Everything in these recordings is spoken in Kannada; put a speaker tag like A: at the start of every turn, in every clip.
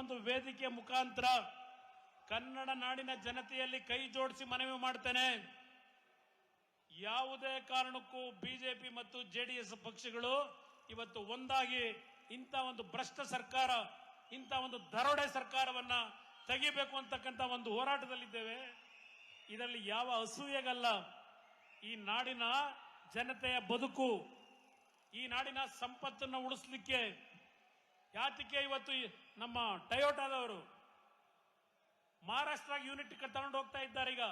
A: ಒಂದು ವೇದಿಕೆ ಮುಖಾಂತರ ಕನ್ನಡ ನಾಡಿನ ಜನತೆಯಲ್ಲಿ ಕೈ ಜೋಡಿಸಿ ಮನವಿ ಮಾಡ್ತೇನೆ. ಯಾವುದೇ ಕಾರಣಕ್ಕೂ ಬಿಜೆಪಿ ಮತ್ತು ಜೆಡಿಎಸ್ ಪಕ್ಷಗಳು ಇವತ್ತು ಒಂದಾಗಿ ಇಂಥ ಒಂದು ಭ್ರಷ್ಟ ಸರ್ಕಾರ, ಇಂಥ ಒಂದು ದರೋಡೆ ಸರ್ಕಾರವನ್ನ ತೆಗಿಬೇಕು ಅಂತಕ್ಕಂಥ ಒಂದು ಹೋರಾಟದಲ್ಲಿದ್ದೇವೆ. ಇದರಲ್ಲಿ ಯಾವ ಅಸೂಯೆಗಲ್ಲ. ಈ ನಾಡಿನ ಜನತೆಯ ಬದುಕು, ಈ ನಾಡಿನ ಸಂಪತ್ತನ್ನು ಉಳಿಸ್ಲಿಕ್ಕೆ ಯಾತಕ್ಕೆ ಇವತ್ತು ನಮ್ಮ ಟಯೋಟಾದವರು ಮಹಾರಾಷ್ಟ್ರ ಯೂನಿಟ್ ತಗೊಂಡು ಹೋಗ್ತಾ ಇದ್ದಾರೆ ಈಗ.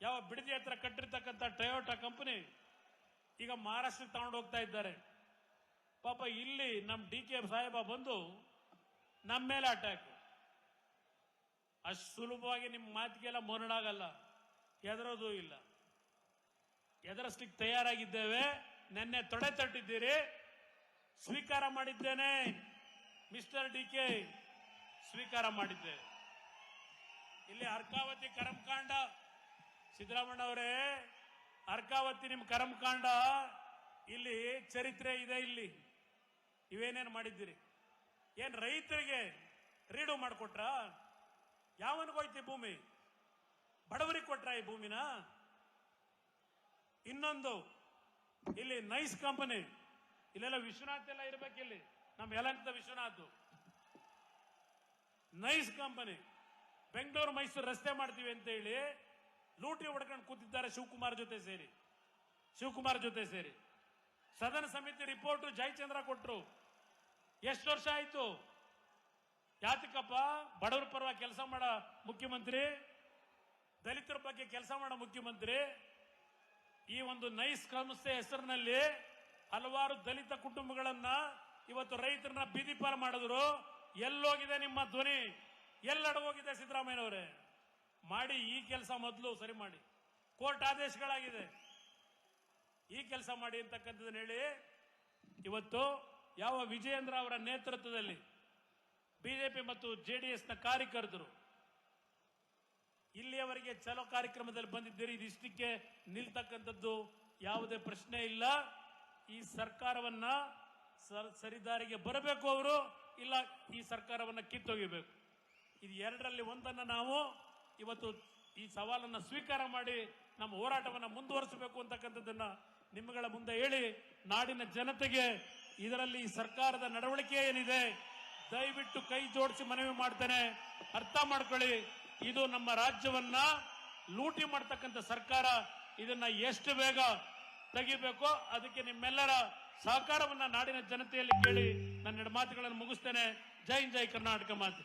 A: ಯಾವ ಬಿಡದಿ ಹತ್ರ ಕಟ್ಟಿರ್ತಕ್ಕಂಥ ಟಯೋಟಾ ಕಂಪನಿ ಈಗ ಮಹಾರಾಷ್ಟ್ರಕ್ಕೆ ತಗೊಂಡು ಹೋಗ್ತಾ ಇದ್ದಾರೆ. ಪಾಪ ಇಲ್ಲಿ ನಮ್ಮ ಡಿ ಕೆ ಸಾಹೇಬ ಬಂದು ನಮ್ಮ ಮೇಲೆ ಅಟ್ಯಾಕ್ ಅಷ್ಟು ಸುಲಭವಾಗಿ ನಿಮ್ಮ ಮಾತಿಗೆಲ್ಲ ಮೊರಡಾಗಲ್ಲ ಎದರೋದು ಇಲ್ಲ. ಎದುರಿಸ್ಲಿಕ್ಕೆ ತಯಾರಾಗಿದ್ದೇವೆ. ನಿನ್ನೆ ತೊಡೆ ತಟ್ಟಿದ್ದೀರಿ. ಸ್ವೀಕಾರ ಮಾಡಿದ್ದೇನೆ. ಮಿಸ್ಟರ್ ಡಿ ಕೆ, ಸ್ವೀಕಾರ ಮಾಡಿದ್ದೆ. ಇಲ್ಲಿ ಅರ್ಕಾವತಿ ಕರಮಕಾಂಡ. ಸಿದ್ದರಾಮಣ್ಣ ಅವರೇ ಅರ್ಕಾವತಿ ನಿಮ್ ಕರಮಕಾಂಡ, ಇಲ್ಲಿ ಚರಿತ್ರೆ ಇದೆ ಇಲ್ಲಿ. ಇವೇನೇನು ಮಾಡಿದ್ದೀರಿ? ಏನ್ ರೈತರಿಗೆ ರೀಡು ಮಾಡಿಕೊಟ್ರ? ಯಾವನಿಗೋಯ್ತಿ ಭೂಮಿ? ಬಡವರಿಗೆ ಕೊಟ್ರ ಈ ಭೂಮಿನ? ಇನ್ನೊಂದು, ಇಲ್ಲಿ ನೈಸ್ ಕಂಪನಿ. ಇಲ್ಲೆಲ್ಲ ವಿಶ್ವನಾಥ್ ಎಲ್ಲ ಇರ್ಬೇಕಿಲ್ಲಿ. ನಮ್ಮ ಯಲಂಕದ ವಿಶ್ವನಾಥ್. ನೈಸ್ ಕಂಪನಿ ಬೆಂಗಳೂರು, ಮೈಸೂರು ರಸ್ತೆ ಮಾಡ್ತೀವಿ ಅಂತ ಹೇಳಿ ಲೂಟಿ ಹೊಡ್ಕೊಂಡು ಕೂತಿದ್ದಾರೆ ಶಿವಕುಮಾರ್ ಜೊತೆ ಸೇರಿ. ಶಿವಕುಮಾರ್ ಜೊತೆ ಸೇರಿ. ಸದನ ಸಮಿತಿ ರಿಪೋರ್ಟ್ ಜಯಚಂದ್ರ ಕೊಟ್ರು. ಎಷ್ಟು ವರ್ಷ ಆಯ್ತು? ಯಾತಕಪ್ಪ ಬಡವರ ಪರವಾಗಿ ಕೆಲಸ ಮಾಡೋ ಮುಖ್ಯಮಂತ್ರಿ? ದಲಿತರ ಬಗ್ಗೆ ಕೆಲಸ ಮಾಡೋ ಮುಖ್ಯಮಂತ್ರಿ? ಈ ಒಂದು ನೈಸ್ ಸಂಸ್ಥೆ ಹೆಸರಿನಲ್ಲಿ ಹಲವಾರು ದಲಿತ ಕುಟುಂಬಗಳನ್ನ ಇವತ್ತು ರೈತರನ್ನ ಬೀದಿ ಪಾಲು ಮಾಡಿದ್ರು. ಎಲ್ಲೋಗಿದೆ ನಿಮ್ಮ ಧ್ವನಿ? ಎಲ್ಲಡಗೋಗಿದೆ ಸಿದ್ದರಾಮಯ್ಯನವರೇ? ಮಾಡಿ ಈ ಕೆಲಸ ಮೊದಲು ಸರಿ ಮಾಡಿ. ಕೋರ್ಟ್ ಆದೇಶಗಳಾಗಿದೆ. ಈ ಕೆಲಸ ಮಾಡಿ ಅಂತಕ್ಕಂಥದ್ದನ್ನ ಹೇಳಿ, ಇವತ್ತು ಯಾವ ವಿಜಯೇಂದ್ರ ಅವರ ನೇತೃತ್ವದಲ್ಲಿ ಬಿಜೆಪಿ ಮತ್ತು ಜೆಡಿಎಸ್ನ ಕಾರ್ಯಕರ್ತರು ಇಲ್ಲಿಯವರೆಗೆ ಚಲೋ ಕಾರ್ಯಕ್ರಮದಲ್ಲಿ ಬಂದಿದ್ದೀರಿ, ಇದಿಷ್ಟಕ್ಕೆ ನಿಲ್ತಕ್ಕಂಥದ್ದು ಯಾವುದೇ ಪ್ರಶ್ನೆ ಇಲ್ಲ. ಈ ಸರ್ಕಾರವನ್ನ ಸರಿದಾರಿಗೆ ಬರಬೇಕು ಅವರು, ಇಲ್ಲ ಈ ಸರ್ಕಾರವನ್ನ ಕಿತ್ತೊಗಿಬೇಕು ಇದು ಎರಡರಲ್ಲಿ ಒಂದನ್ನ ನಾವು ಇವತ್ತು ಈ ಸವಾಲನ್ನ ಸ್ವೀಕಾರ ಮಾಡಿ ನಮ್ಮ ಹೋರಾಟವನ್ನ ಮುಂದುವರಿಸಬೇಕು ಅಂತಕ್ಕಂಥದ್ದನ್ನ ನಿಮ್ಮಗಳ ಮುಂದೆ ಹೇಳಿ ನಾಡಿನ ಜನತೆಗೆ ಇದರಲ್ಲಿ ಈ ಸರ್ಕಾರದ ನಡವಳಿಕೆ ಏನಿದೆ, ದಯವಿಟ್ಟು ಕೈ ಜೋಡಿಸಿ ಮನವಿ ಮಾಡ್ತೇನೆ. ಅರ್ಥ ಮಾಡ್ಕೊಳ್ಳಿ, ಇದು ನಮ್ಮ ರಾಜ್ಯವನ್ನ ಲೂಟಿ ಮಾಡ್ತಕ್ಕಂಥ ಸರ್ಕಾರ. ಇದನ್ನ ಎಷ್ಟು ಬೇಗ ತೆಗಿಬೇಕೋ. ಅದಕ್ಕೆ ನಿಮ್ಮೆಲ್ಲರ ಸಹಕಾರವನ್ನ ನಾಡಿನ ಜನತೆಯಲ್ಲಿ ಕೇಳಿ ನನ್ನ ಮಾತುಗಳನ್ನು ಮುಗಿಸ್ತೇನೆ. ಜೈ ಜೈ ಕರ್ನಾಟಕ ಮಾತು.